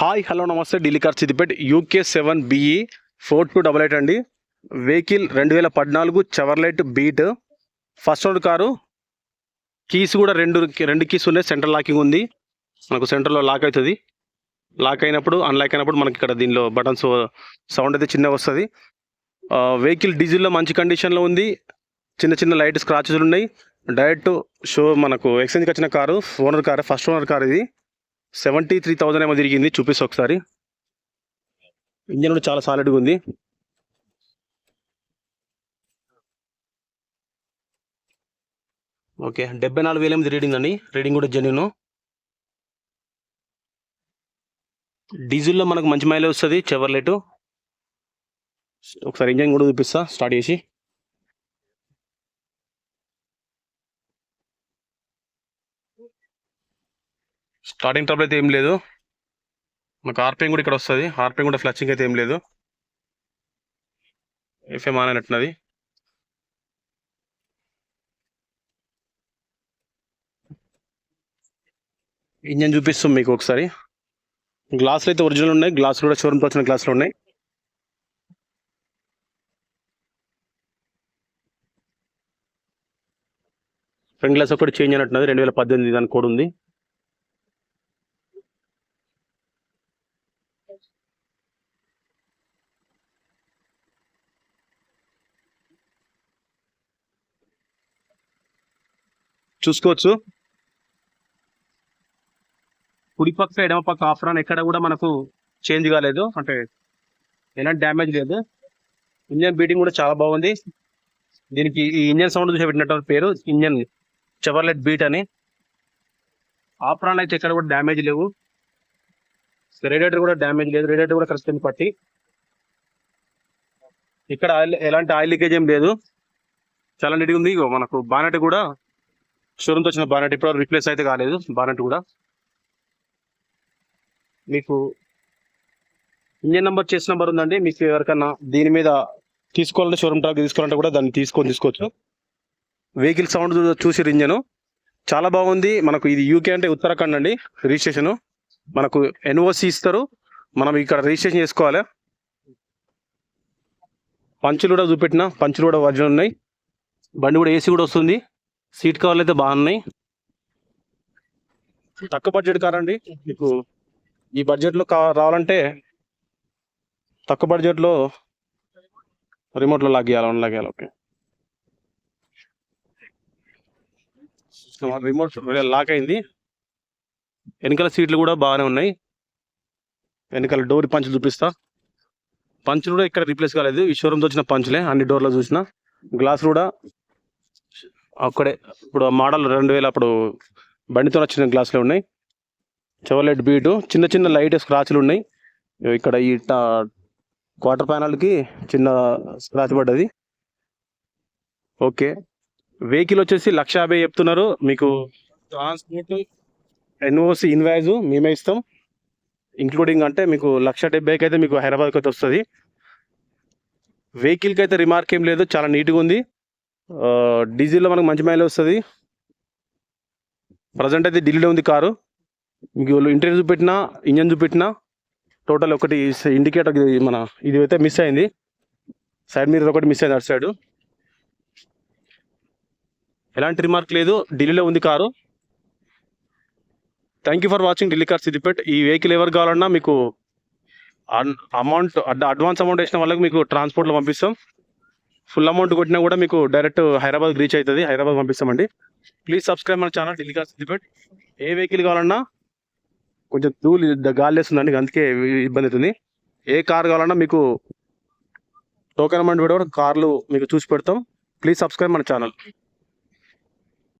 Hi hello నమస్తే. Delhi car Siddipet UK seven BE four two double eight అండి. Vehicle రెండు వేల పద్నాలుగు Chevrolet Beat. First owner car. Keys కూడా రెండు రెండు కీస్ ఉన్నాయి. సెంట్రల్ లాకింగ్ ఉంది. మనకు సెంటర్లో లాక్ అవుతుంది. లాక్ అయినప్పుడు అన్లాక్ అయినప్పుడు మనకి ఇక్కడ దీనిలో బటన్స్ సౌండ్ అయితే చిన్నగా వస్తుంది. వెహికల్ డీజిల్లో మంచి కండిషన్లో ఉంది. చిన్న చిన్న లైట్ స్క్రాచెస్ ఉన్నాయి. డైరెక్ట్ షో మనకు ఎక్స్చేంజ్కి వచ్చిన car owner car first owner car ఇది. సెవెంటీ త్రీ థౌజండ్ ఏమో తిరిగింది. చూపిస్తా ఒకసారి. ఇంజన్ కూడా చాలా సాలిడ్గా ఉంది. ఓకే డెబ్బై నాలుగు వేలు ఎనిమిది రీడింగ్ అండి రీడింగ్ కూడా జెన్యును డీజిల్లో మనకు మంచి మైలేజ్ వస్తుంది చెవర్లెట్ ఒకసారి ఇంజన్ కూడా చూపిస్తా స్టార్ట్ చేసి. స్టార్టింగ్ ట్రబుల్ అయితే ఏం లేదు. మనకు ఆర్పిఎం కూడా ఇక్కడ వస్తుంది. ఆర్పిఎం కూడా ఫ్లచింగ్ అయితే ఏం లేదు. ఎఫ్ఎం ఆన్ అయినట్టున్నది ఇంజన్ చూపిస్తాం మీకు ఒకసారి. గ్లాసులు అయితే ఒరిజినల్ ఉన్నాయి. గ్లాసులు కూడా షోరూమ్కి వచ్చిన గ్లాసులు ఉన్నాయి. ఫ్రంట్ గ్లాస్ ఒకటి చేంజ్ అయినట్టున్నది. రెండు వేల పద్దెనిమిది దాని కోడ్ ఉంది. చూసుకోవచ్చు. కుడి పక్క ఎడమ పక్క ఆఫ్రాన్ ఎక్కడ కూడా మనకు చేంజ్ కాలేదు. అంటే ఎలాంటి డ్యామేజ్ లేదు. ఇంజన్ బీటింగ్ కూడా చాలా బాగుంది. దీనికి ఈ ఇంజన్ సౌండ్ చూసి పెట్టినట్టు పేరు ఇంజన్ చెవర్లెట్ బీట్ అని. ఆఫ్రాన్ అయితే ఎక్కడ కూడా డ్యామేజ్ లేవు. రేడియేటర్ కూడా డ్యామేజ్ లేదు. రేడియేటర్ కూడా కరెక్ట్ ఉంది పట్టి. ఇక్కడ ఆయిల్ ఎలాంటి ఆయిల్ లీకేజ్ ఏం లేదు. చాలా నీట్గా ఉంది. మనకు బానెట్ కూడా షోరూమ్తో వచ్చిన బానెట్ ఇప్పుడు రిప్లేస్ అయితే కాలేదు. బానెట్ కూడా. మీకు ఇంజన్ నెంబర్ చేసిన నెంబర్ ఉందండి. మీకు ఎవరికన్నా దీని మీద తీసుకోవాలంటే షోరూమ్ ట్రాక్ తీసుకోవాలంటే కూడా దాన్ని తీసుకొని తీసుకోవచ్చు. వెహికల్ సౌండ్ చూసి ఇంజను. చాలా బాగుంది. మనకు ఇది యూకే అంటే ఉత్తరాఖండ్ అండి. రిజిస్ట్రేషన్ మనకు ఎన్ఓసి ఇస్తారు. మనం ఇక్కడ రిజిస్ట్రేషన్ చేసుకోవాలి. పంచులు కూడా చూపెట్టిన పంచులు కూడా ఒరిజినల్ ఉన్నాయి. బండి కూడా ఏసీ కూడా వస్తుంది. సీట్ కవర్లు అయితే బాగున్నాయి తక్కువ బడ్జెట్ కార్ అండి మీకు ఈ బడ్జెట్లో కా రావాలంటే తక్కువ బడ్జెట్లో రిమోట్లో లాగ్ చేయాలి లాగ్ చేయాలి. ఓకే రిమోట్ లాక్ అయింది. వెనకాల సీట్లు కూడా బాగానే ఉన్నాయి. వెనకాల డోర్ పంచులు చూపిస్తా. పంచులు కూడా ఇక్కడ రీప్లేస్ కాలేదు. ఈ షోరూమ్తో వచ్చిన పంచులే అన్ని డోర్లో చూసిన. గ్లాస్ కూడా అక్కడే. ఇప్పుడు మోడల్ రెండు వేల అప్పుడు బండితో వచ్చిన గ్లాసులే ఉన్నాయి. చెవలెట్ బీటు చిన్న చిన్న లైట్ స్క్రాచ్లు ఉన్నాయి. ఇక్కడ ఈ క్వార్టర్ ప్యానల్కి చిన్న స్క్రాచ్ పడ్డది. ఓకే. వెహికల్ వచ్చేసి లక్ష యాభై చెప్తున్నారు. మీకు ట్రాన్స్పోర్ట్ ఎన్ఓసి ఇన్వాయిస్ మేమే ఇస్తాం. ఇంక్లూడింగ్ అంటే మీకు లక్ష డెబ్బైకి అయితే మీకు హైదరాబాద్కి అయితే వస్తుంది. వెహికల్కి అయితే రిమార్క్ ఏం లేదు చాలా నీట్గా ఉంది. డీజిల్లో మనకు మంచి మైలేజ్ వస్తుంది. ప్రజెంట్ అయితే ఢిల్లీలో ఉంది కారు. మీకు ఇంటీరియర్ చూపెట్టినా ఇంజన్ చూపెట్టినా టోటల్ ఒకటి ఇండికేటర్ మన ఇది అయితే మిస్ అయింది. సైడ్ మీద ఒకటి మిస్ అయింది అటు సైడ్ ఎలాంటి రిమార్క్ లేదు ఢిల్లీలో ఉంది car. Thank you for watching Delhi car Siddipet ఈ వెహికల్ ఎవరు కావాలన్నా మీకు అమౌంట్ అడ్వాన్స్ అమౌంట్ వేసిన వాళ్ళకి మీకు ట్రాన్స్పోర్ట్లో పంపిస్తాం. ఫుల్ అమౌంట్ కొట్టినా కూడా మీకు డైరెక్ట్ హైదరాబాద్ రీచ్ అవుతుంది హైదరాబాద్ పంపిస్తామండి. ప్లీజ్ సబ్స్క్రైబ్ మన ఛానల్ ఢిల్లీ కార్ సిద్దిపేట్ ఏ వెహికల్ కావాలన్నా కొంచెం ధూళి గాలి వేస్తుందండి అందుకే ఇబ్బంది అవుతుంది. ఏ కార్ కావాలన్నా మీకు టోకెన్ అమౌంట్ కూడా కార్లు మీకు చూసి పెడతాం. ప్లీజ్ సబ్స్క్రైబ్ మన ఛానల్